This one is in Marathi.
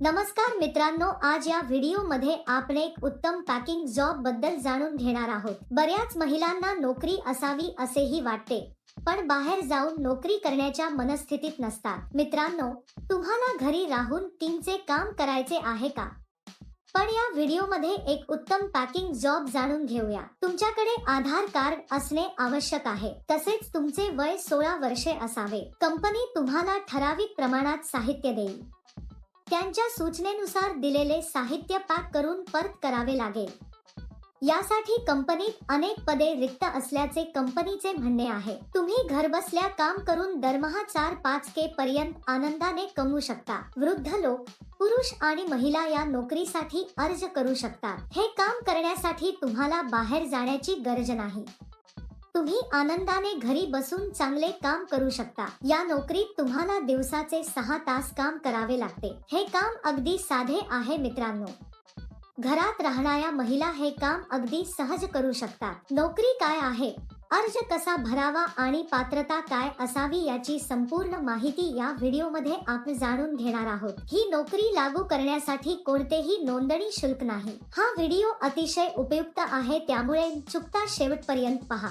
नमस्कार मित्रांनो आज या व्हिडिओमध्ये आपण एक उत्तम पॅकिंग जॉबबद्दल जाणून घेणार आहोत. बऱ्याच महिलांना नोकरी असावी असेही वाटते पण बाहेर जाऊन नोकरी करण्याच्या मनस्थितीत नसतात. मित्रांनो तुम्हाला घरी राहून टीमचे काम करायचे आहे का? पण या व्हिडिओमध्ये एक उत्तम पॅकिंग जॉब जाणून घेऊया. तुमच्याकडे आधार कार्ड असणे आवश्यक आहे. तसेच तुमचे वय सोळा वर्षे असावे. कंपनी तुम्हाला ठराविक प्रमाणात साहित्य देईल. त्यांच्या सूचनेनुसार दिलेले साहित्य पॅक करून परत करावे लागेल. यासाठी कंपनीत अनेक पदे रिक्त असल्याचे कंपनीचे म्हणणे आहे. तुम्ही घरबसल्या काम करून दरमहा चार पाच के पर्यंत आनंदाने कमवू शकता. वृद्ध लोक पुरुष आणि महिला या नोकरीसाठी अर्ज करू शकतात. हे काम करण्यासाठी तुम्हाला बाहेर जाण्याची गरज नाही. तुम्ही आनंदाने घरी बसून चांगले काम करू शकता. या नोकरीत तुम्हाला दिवसाचे सहा तास काम करावे लागते. हे काम अगदी साधे आहे मित्रांनो. घरात राहणाऱ्या महिला हे काम अगदी सहज करू शकतात. नोकरी काय आहे? अर्ज कसा भरावा आणि पात्रता काय असावी याची संपूर्ण माहिती या व्हिडिओमध्ये आपण जाणून घेणार आहोत. ही नोकरी लागू करण्यासाठी कोणतेही नोंदणी शुल्क नाही. हा व्हिडिओ अतिशय उपयुक्त आहे त्यामुळे चुकता शेवटपर्यंत पहा.